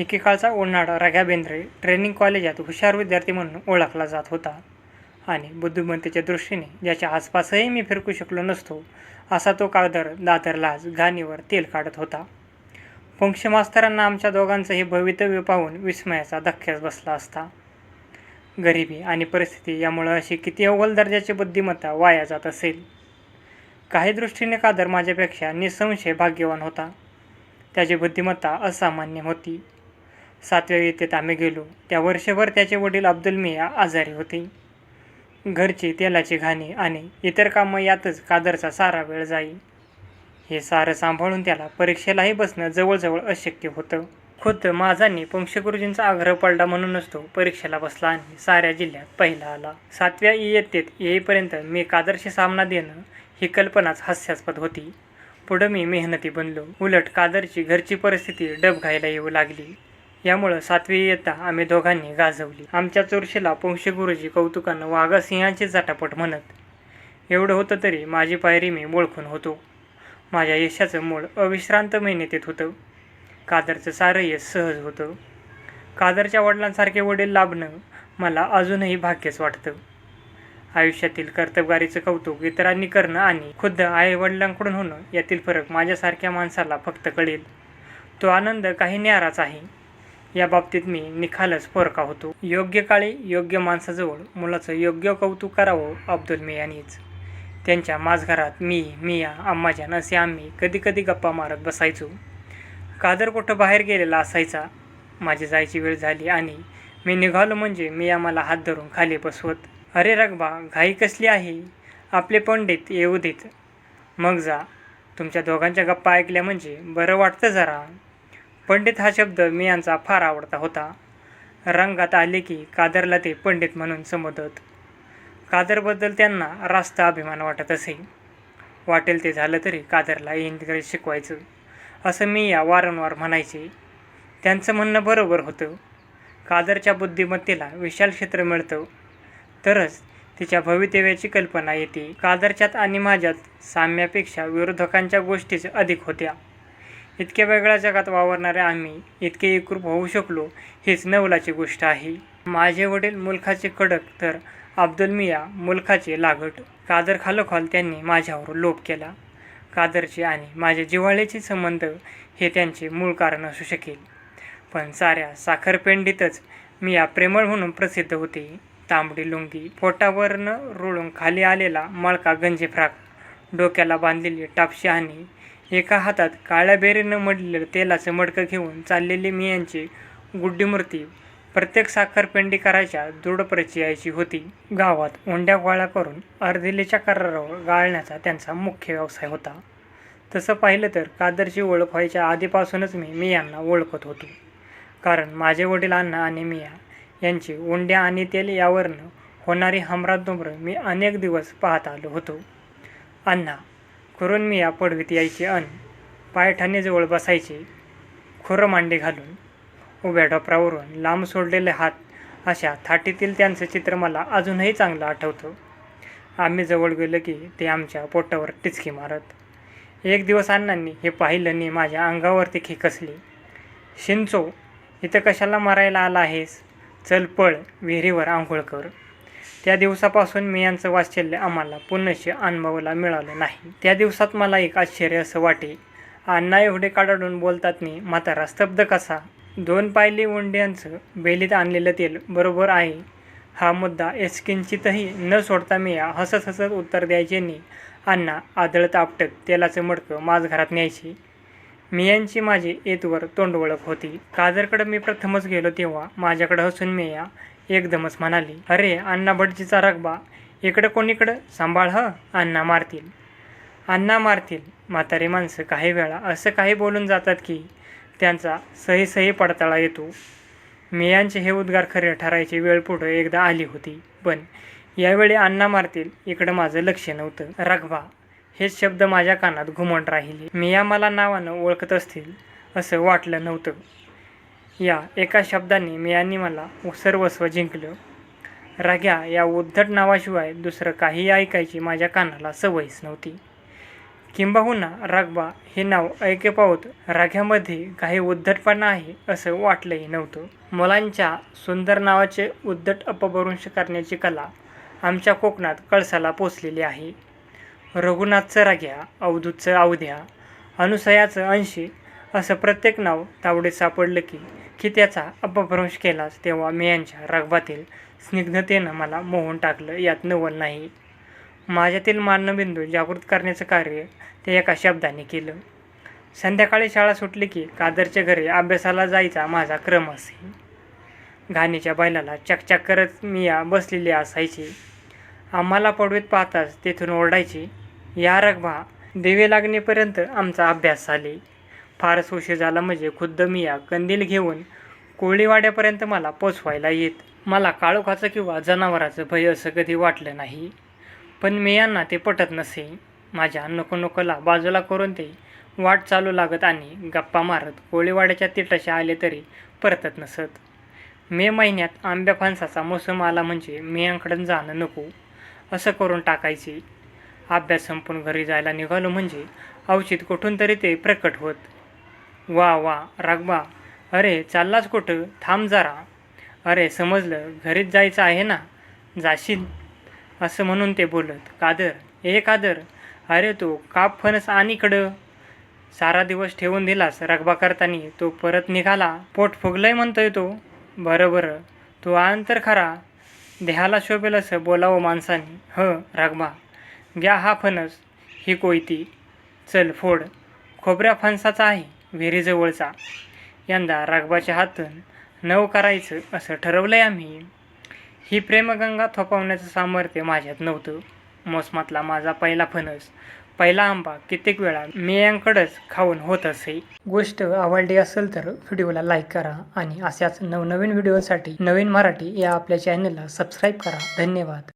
एकेकाळचा उन्हाळा रघ्या बेंद्रे ट्रेनिंग कॉलेजात हुशार विद्यार्थी म्हणून ओळखला जात होता. आणि बुद्धिमत्तेच्या दृष्टीने ज्याच्या आसपासही मी फिरकू शकलो नसतो असा तो कागदर दादरलाच घाणीवर तेल काढत होता. पंक्ष मास्तरांना आमच्या दोघांचं हे भवितव्य पाहून विस्मयाचा धक्क्यास बसला असता. गरिबी आणि परिस्थिती यामुळं अशी किती अव्वल दर्जाची बुद्धिमत्ता वाया जात असेल? काही दृष्टीने कादर माझ्यापेक्षा निसंशय भाग्यवान होता. त्याची बुद्धिमत्ता असामान्य होती. सातव्या इयत्तेत आम्ही गेलो. त्या वर्षभर त्याचे वडील अब्दुल मिया आजारी होते. घरची तेलाची घाणी आणि इतर कामं यातच कादरचा सारा वेळ जाई. हे सारं सांभाळून त्याला परीक्षेलाही बसणं जवळजवळ अशक्य होतं. खुद्द माझांनी पंक्षगुरुजींचा आग्रह पडला म्हणूनच तो परीक्षेला बसला आणि साऱ्या जिल्ह्यात पहिला आला. सातव्या इयत्तेत येईपर्यंत मी कादरशी सामना देणं ही कल्पनाच हास्यास्पद होती. पुढं मी मेहनती बनलो. उलट कादरची घरची परिस्थिती डबघायला येऊ लागली. यामुळं सातवी इयत्ता आम्ही दोघांनी गाजवली. आमच्या चोरशीला पोंशी गुरुजी कौतुकानं वाघा सिंहाची म्हणत. एवढं होतं तरी माझी पायरी मी ओळखून होतो. माझ्या यशाचं मूळ अविश्रांत मेहनतीत होतं. कादरचं सारं यश सहज होतं. कादरच्या वडिलांसारखे वडील लाभणं मला अजूनही भाग्यच वाटतं. आयुष्यातील कर्तबगारीचं कौतुक इतरांनी करणं आणि खुद्द आई वडिलांकडून होणं यातील फरक माझ्यासारख्या माणसाला फक्त कळेल. तो आनंद काही न्याराच आहे. या बाबतीत मी निखालच पोरका होतो. योग्य काळी योग्य माणसाजवळ मुलाचं योग्य कौतुक करावं अब्दुल मियानीच. त्यांच्या माझघरात मी मिया अम्माजान असे आम्ही कधी कधी गप्पा मारत बसायचो. कादर कुठं बाहेर गेलेला असायचा? माझी जायची वेळ झाली आणि मी निघालो म्हणजे मिया मला हात धरून खाली बसवत अरे रगबा घाई कसली आहे? आपले पंडित येऊ देत. मग जा. तुमच्या दोघांच्या गप्पा ऐकल्या म्हणजे बरं वाटतं जरा. पंडित हा शब्द मी यांचा फार आवडता होता. रंगात आले की कादरला ते पंडित म्हणून संबोधत. कादरबद्दल त्यांना रास्त अभिमान वाटत असे. वाटेल ते झालं तरी कादरला इंग्रजी शिकवायचं असं मी या वारंवार म्हणायचे. त्यांचं म्हणणं बरोबर होतं. कादरच्या बुद्धिमत्तेला विशाल क्षेत्र मिळतं. तरच तिच्या भवितव्याची कल्पना येते. कादरच्यात आणि माझ्यात साम्यापेक्षा विरोधकांच्या गोष्टीच अधिक होत्या. इतक्या वेगळ्या जगात वावरणाऱ्या आम्ही इतके एकरूप होऊ शकलो हीच नवलाची गोष्ट आहे. माझे वडील मुलखाचे कडक तर अब्दुल मिया मुलखाचे लागट. कादर खालोखाल त्यांनी माझ्यावर लोप केला. कादरचे आणि माझ्या जिव्हाळ्याचे संबंध हे त्यांचे मूळ कारण असू शकेल. पण साऱ्या साखरपेंडीतच मिया प्रेमळ म्हणून प्रसिद्ध होते. तांबडी लुंगी पोटावरनं रुळून खाली आलेला मळका गंजे फ्राक डोक्याला बांधलेली टापशी आणि एका हातात काळ्या बेरीनं मडलेलं तेलाचं मडकं घेऊन चाललेली मियांची गुड्डी मूर्ती प्रत्येक साखरपेंडी करायच्या दृढपरची परिचयाची होती. गावात ओंड्या गोळा करून अर्धिलेच्या करारावर गाळण्याचा त्यांचा मुख्य व्यवसाय होता. तसं पाहिलं तर कादरची ओळख व्हायच्या आधीपासूनच मी मियांना ओळखत होतो. कारण माझे वडील अण्णा आणि मिया यांची ओंड्या आणि तेल यावरनं होणारी हमरादुमरं मी अनेक दिवस पाहत आलो होतो. अण्णा खुरून मिया पडवीत यायचे अन पायठाणीजवळ बसायचे खुरं मांडी घालून उभ्या डोपरावरून लांब सोडलेले हात अशा थाटीतील त्यांचं चित्र मला अजूनही चांगलं आठवतं. आम्ही जवळ गेलो की ते आमच्या पोटावर टिचकी मारत. एक दिवस अण्णांनी हे पाहिलं नी माझ्या अंगावरती खेकसली. शिंचो इथं कशाला मारायला आला आहेस? चल पळ विहिरीवर आंघोळ कर. त्या दिवसापासून मी यांचं वात्सल्य आम्हाला पुनश्य अनुभवायला मिळालं नाही. त्या दिवसात मला एक आश्चर्य असं वाटे. अण्णा एवढे काढाडून बोलतात नी म्हातारा स्तब्ध कसा? दोन पायली उंड्यांचं बेलीत आणलेलं तेल बरोबर आहे. हा मुद्दा एसकिंचितही न सोडता मी या हसत हसत उत्तर द्यायचे नी अण्णा आदळत आपटत तेलाचं मडकं माझ घरात न्यायचे. मियांची माझी येतवर तोंड ओळख होती. काजरकडं मी प्रथमच गेलो तेव्हा माझ्याकडं हसून मेया एकदमच म्हणाली अरे अण्णा भटजीचा रगबा इकडं कोणीकडं? सांभाळ ह? अण्णा मारतील. अण्णा मारतील? म्हातारी माणसं काही वेळा असं काही बोलून जातात की त्यांचा सही सही पडताळा येतो. मियांचे हे उद्गार खरे ठरायची वेळ पुढं एकदा आली होती. पण यावेळी अण्णा मारतील इकडं माझं लक्ष नव्हतं. रगबा हेच शब्द माझ्या कानात घुमट राहिले. मिया मला नावानं ओळखत असतील असं वाटलं नव्हतं. या एका शब्दाने मियांनी मला सर्वस्व जिंकलं. राग्या या उद्धट नावाशिवाय दुसरं काही ऐकायची माझ्या कानाला सवयच नव्हती. किंबहुना रागबा हे नाव ऐके पावत राग्यामध्ये काही उद्धटपणा आहे असं वाटलंही नव्हतं. मुलांच्या सुंदर नावाचे उद्धट अपभ्रंश करण्याची कला आमच्या कोकणात कळसाला पोचलेली आहे. रघुनाथचं राग्या अवधूतचं अवध्या अनुसयाचं अंशी असं प्रत्येक नाव तावडे सापडलं की की त्याचा अपभ्रंश केलास तेव्हा मी यांच्या रगबातील स्निग्धतेनं मला मोहून टाकलं. यात नवल नाही. माझ्यातील मानबिंदू जागृत करण्याचं कार्य ते एका शब्दाने केलं. संध्याकाळी शाळा सुटली की कादरच्या घरी अभ्यासाला जायचा माझा क्रम असे. घाणीच्या बैलाला चकचक करत मी या बसलेली असायची. आम्हाला पडवीत पाहताच तेथून ओरडायची या रगभा दिवे लागणेपर्यंत आमचा अभ्यास झाली फारच उशीर झाला म्हणजे खुद्द मी या कंदील घेऊन कोळीवाड्यापर्यंत मला पोचवायला येत. मला काळोखाचं किंवा जनावराचं भय असं कधी वाटलं नाही. पण मियांना ते पटत नसे. माझ्या नको नकोला बाजूला करून ते वाट चालू लागत आणि गप्पा मारत कोळीवाड्याच्या तिटाशी आले तरी परतत नसत. मे महिन्यात आंब्या फणसाचा मोसम आला म्हणजे मियांकडून जाणं नको. असं करून टाकायचे. अभ्यास संपून घरी जायला निघालो म्हणजे अवचित कुठून तरी ते प्रकट होत. वा वा रागबा अरे चाललाच कुठं? थांब जरा. अरे समजलं. घरीच जायचं आहे ना? जाशील? असं म्हणून ते बोलत. कादर. ए कादर. अरे तो काप फणस आणि इकडं. सारा दिवस ठेवून दिलास रगबा करताना. तो परत निघाला. पोट फुगलंय म्हणतोय तो. बरं बरं. तू आण तर खरा. देहाला शोभेल असं बोलावं माणसाने. ह रागबा घ्या हा फणस. ही कोयती. चल फोड. खोबऱ्या फणसाचा आहे. विहिरीजवळचा. यंदा राघबाच्या हातून नव करायचं असं ठरवलं आहे आम्ही. ही प्रेमगंगा थोपवण्याचं सामर्थ्य माझ्यात नव्हतं. मोसमातला माझा पहिला फणस पहिला आंबा कित्येक वेळा मेयांकडंच खाऊन होत असे. गोष्ट आवडली असेल तर व्हिडिओला लाईक करा आणि अशाच नवनवीन व्हिडिओसाठी नवीन मराठी या आपल्या चॅनलला सबस्क्राईब करा. धन्यवाद.